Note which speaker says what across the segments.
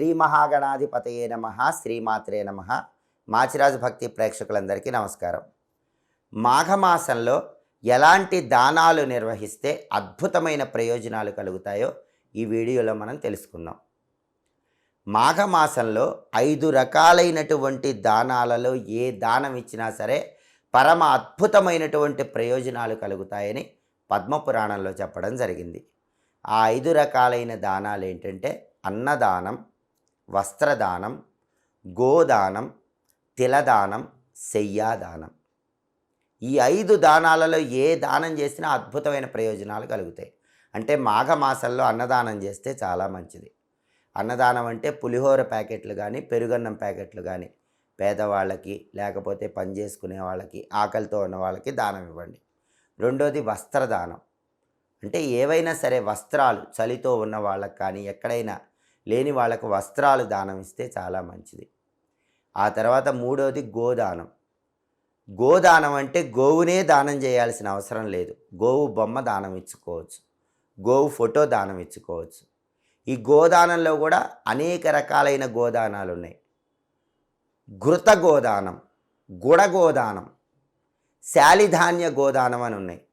Speaker 1: శ్రీ మహాగణాధిపతయే నమ శ్రీమాత్రే నమ. మాచిరాజు భక్తి ప్రేక్షకులందరికీ నమస్కారం. మాఘమాసంలో ఎలాంటి దానాలు నిర్వహిస్తే అద్భుతమైన ప్రయోజనాలు కలుగుతాయో ఈ వీడియోలో మనం తెలుసుకుందాం. మాఘమాసంలో ఐదు రకాలైనటువంటి దానాలలో ఏ దానం ఇచ్చినా సరే పరమ అద్భుతమైనటువంటి ప్రయోజనాలు కలుగుతాయని పద్మపురాణంలో చెప్పడం జరిగింది. ఆ ఐదు రకాలైన దానాలు ఏంటంటే అన్నదానం వస్త్రదానం గోదానం తిలదానం శయ్యాదానం. ఈ ఐదు దానాలలో ఏ దానం చేసినా అద్భుతమైన ప్రయోజనాలు కలుగుతాయి. అంటే మాఘమాసంలో అన్నదానం చేస్తే చాలా మంచిది. అన్నదానం అంటే పులిహోర ప్యాకెట్లు కానీ పెరుగన్నం ప్యాకెట్లు కానీ పేదవాళ్ళకి లేకపోతే పని చేసుకునే వాళ్ళకి ఆకలితో ఉన్న వాళ్ళకి దానం ఇవ్వండి. రెండోది వస్త్రదానం. అంటే ఏవైనా సరే వస్త్రాలు చలితో ఉన్న వాళ్ళకి కానీ ఎక్కడైనా లేని వాళ్ళకు వస్త్రాలు దానం ఇస్తే చాలా మంచిది. ఆ తర్వాత మూడోది గోదానం. గోదానం అంటే గోవునే దానం చేయాల్సిన అవసరం లేదు. గోవు బొమ్మ దానం ఇచ్చుకోవచ్చు. గోవు ఫోటో దానం ఇచ్చుకోవచ్చు. ఈ గోదానంలో కూడా అనేక రకాలైన గోదానాలు ఉన్నాయి. ఘృత గోదానం గుడ గోదానం శాలిధాన్య గోదానం అని ఉన్నాయి.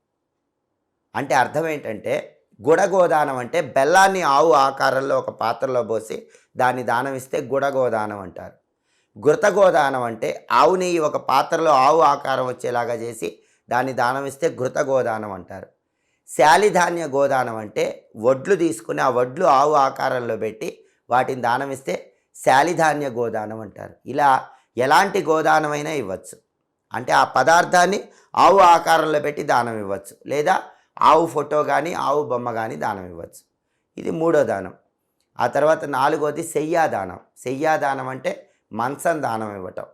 Speaker 1: అంటే అర్థం ఏంటంటే గుడగోదానం అంటే బెల్లాన్ని ఆవు ఆకారంలో ఒక పాత్రలో పోసి దాన్ని దానం ఇస్తే గుడగోదానం అంటారు. ఘృతగోదానం అంటే ఆవు నెయ్యి ఒక పాత్రలో ఆవు ఆకారం వచ్చేలాగా చేసి దాన్ని దానం ఇస్తే ఘృతగోదానం అంటారు. శాలిధాన్య గోదానం అంటే వడ్లు తీసుకుని ఆ వడ్లు ఆవు ఆకారంలో పెట్టి వాటిని దానం ఇస్తే శాలిధాన్య గోదానం అంటారు. ఇలా ఎలాంటి గోదానమైనా ఇవ్వచ్చు. అంటే ఆ పదార్థాన్ని ఆవు ఆకారంలో పెట్టి దానం ఇవ్వచ్చు. లేదా ఆవు ఫోటో కానీ ఆవు బొమ్మ కానీ దానం ఇవ్వచ్చు. ఇది మూడో దానం. ఆ తర్వాత నాలుగోది దానం. శయ్యాదానం అంటే మంచం దానం ఇవ్వటం.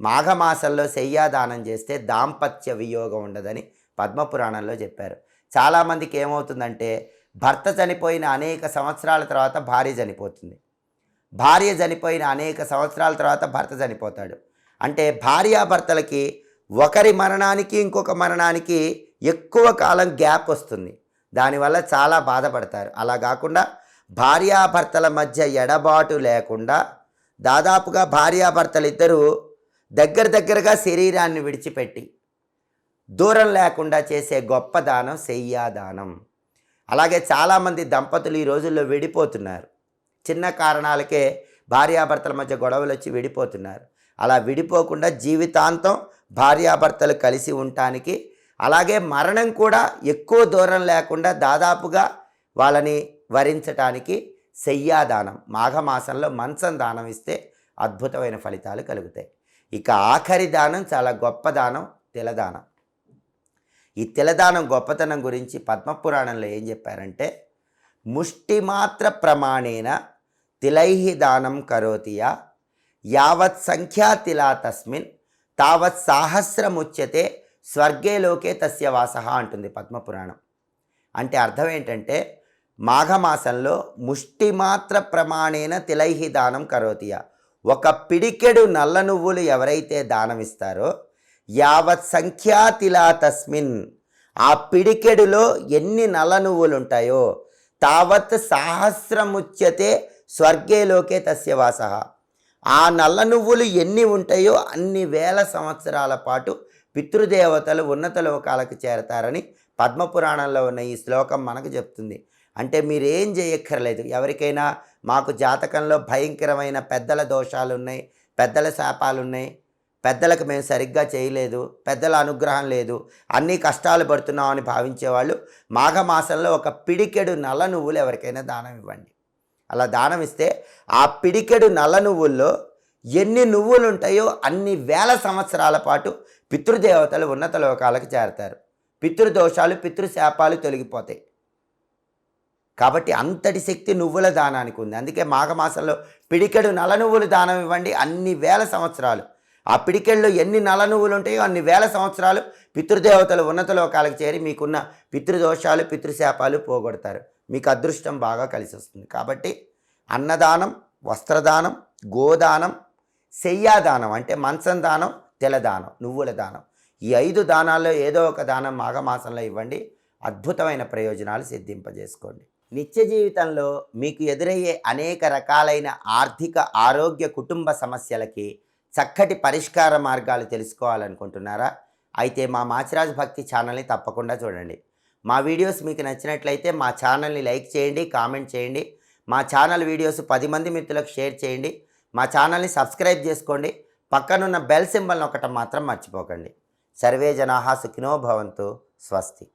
Speaker 1: మాఘమాసంలో శయ్యాదానం చేస్తే దాంపత్య వియోగం ఉండదని పద్మపురాణంలో చెప్పారు. చాలామందికి ఏమవుతుందంటే భర్త చనిపోయిన అనేక సంవత్సరాల తర్వాత భార్య చనిపోతుంది. భార్య చనిపోయిన అనేక సంవత్సరాల తర్వాత భర్త చనిపోతాడు. అంటే భార్యాభర్తలకి ఒకరి మరణానికి ఇంకొక మరణానికి ఎక్కువ కాలం గ్యాప్ వస్తుంది. దానివల్ల చాలా బాధపడతారు. అలా కాకుండా భార్యాభర్తల మధ్య ఎడబాటు లేకుండా దాదాపుగా భార్యాభర్తలు ఇద్దరూ దగ్గర దగ్గరగా శరీరాన్ని విడిచిపెట్టి దూరం లేకుండా చేసే గొప్ప దానం దానం. అలాగే చాలామంది దంపతులు ఈ రోజుల్లో విడిపోతున్నారు. చిన్న కారణాలకే భార్యాభర్తల మధ్య గొడవలు వచ్చి విడిపోతున్నారు. అలా విడిపోకుండా జీవితాంతం భార్యాభర్తలు కలిసి ఉండటానికి అలాగే మరణం కూడా ఎక్కువ దూరం లేకుండా దాదాపుగా వాళ్ళని వరించటానికి శయ్యాదానం మాఘమాసంలో మంచం దానం ఇస్తే అద్భుతమైన ఫలితాలు కలుగుతాయి. ఇక ఆఖరి దానం చాలా గొప్ప దానం తిలదానం. ఈ తిలదానం గొప్పతనం గురించి పద్మపురాణంలో ఏం చెప్పారంటే ముష్టిమాత్ర ప్రమాణేన తిలైహి దానం కరోతియా యావత్ సంఖ్యా తిలా తస్మిన్ తావత్ సాహస్రముచ్యతే స్వర్గేలోకే తస్య వాస అంటుంది పద్మపురాణం. అంటే అర్థం ఏంటంటే మాఘమాసంలో ముష్టిమాత్ర ప్రమాణేన తిలైహి దానం కరోతియ. ఒక పిడికెడు నల్ల నువ్వులు ఎవరైతే దానమిస్తారో యావత్ సంఖ్యా తిలా తస్మిన్. ఆ పిడికెడులో ఎన్ని నల్ల నువ్వులు ఉంటాయో తావత్ సహస్రముచ్యతే స్వర్గేలోకే తస్య వాస. ఆ నల్ల నువ్వులు ఎన్ని ఉంటాయో అన్ని వేల సంవత్సరాల పాటు పితృదేవతలు ఉన్నత లోకాలకు చేరతారని పద్మపురాణంలో ఉన్న ఈ శ్లోకం మనకు చెప్తుంది. అంటే మీరేం చేయక్కర్లేదు. ఎవరికైనా మాకు జాతకంలో భయంకరమైన పెద్దల దోషాలు ఉన్నాయి పెద్దల శాపాలు ఉన్నాయి పెద్దలకు మేము సరిగ్గా చేయలేదు పెద్దల అనుగ్రహం లేదు అన్ని కష్టాలు పడుతున్నాం అని భావించేవాళ్ళు మాఘమాసంలో ఒక పిడికెడు నల్ల నువ్వులు ఎవరికైనా దానం ఇవ్వండి. అలా దానం ఇస్తే ఆ పిడికెడు నల్ల నువ్వుల్లో ఎన్ని నువ్వులు ఉంటాయో అన్ని వేల సంవత్సరాల పాటు పితృదేవతలు ఉన్నత లోకాలకు చేరతారు. పితృదోషాలు పితృశాపాలు తొలగిపోతాయి. కాబట్టి అంతటి శక్తి నువ్వుల దానానికి ఉంది. అందుకే మాఘమాసంలో పిడికెడు నల నువ్వులు దానం ఇవ్వండి. అన్ని వేల సంవత్సరాలు. ఆ పిడికెళ్ళు ఎన్ని నల నువ్వులు ఉంటాయో అన్ని వేల సంవత్సరాలు పితృదేవతలు ఉన్నత లోకాలకు చేరి మీకున్న పితృదోషాలు పితృశాపాలు పోగొడతారు. మీకు అదృష్టం బాగా కలిసి వస్తుంది కాబట్టి అన్నదానం వస్త్రదానం గోదానం దానం అంటే మంచం దానం తెలదానం నువ్వుల దానం. ఈ ఐదు దానాల్లో ఏదో ఒక దానం మాఘమాసంలో ఇవ్వండి. అద్భుతమైన ప్రయోజనాలు సిద్ధింపజేసుకోండి. నిత్య జీవితంలో మీకు ఎదురయ్యే అనేక రకాలైన ఆర్థిక ఆరోగ్య కుటుంబ సమస్యలకి చక్కటి పరిష్కార మార్గాలు తెలుసుకోవాలనుకుంటున్నారా? అయితే మా మాచిరాజు భక్తి ఛానల్ని తప్పకుండా చూడండి. మా వీడియోస్ మీకు నచ్చినట్లయితే మా ఛానల్ని లైక్ చేయండి కామెంట్ చేయండి. మా ఛానల్ వీడియోస్ పది మంది మిత్రులకు షేర్ చేయండి. మా ఛానల్ని సబ్స్క్రైబ్ చేసుకోండి. పక్కనున్న బెల్ సింబల్ ఒకటం మాత్రం మర్చిపోకండి. సర్వే జనాహా సుఖినో భవంతు. స్వస్తి.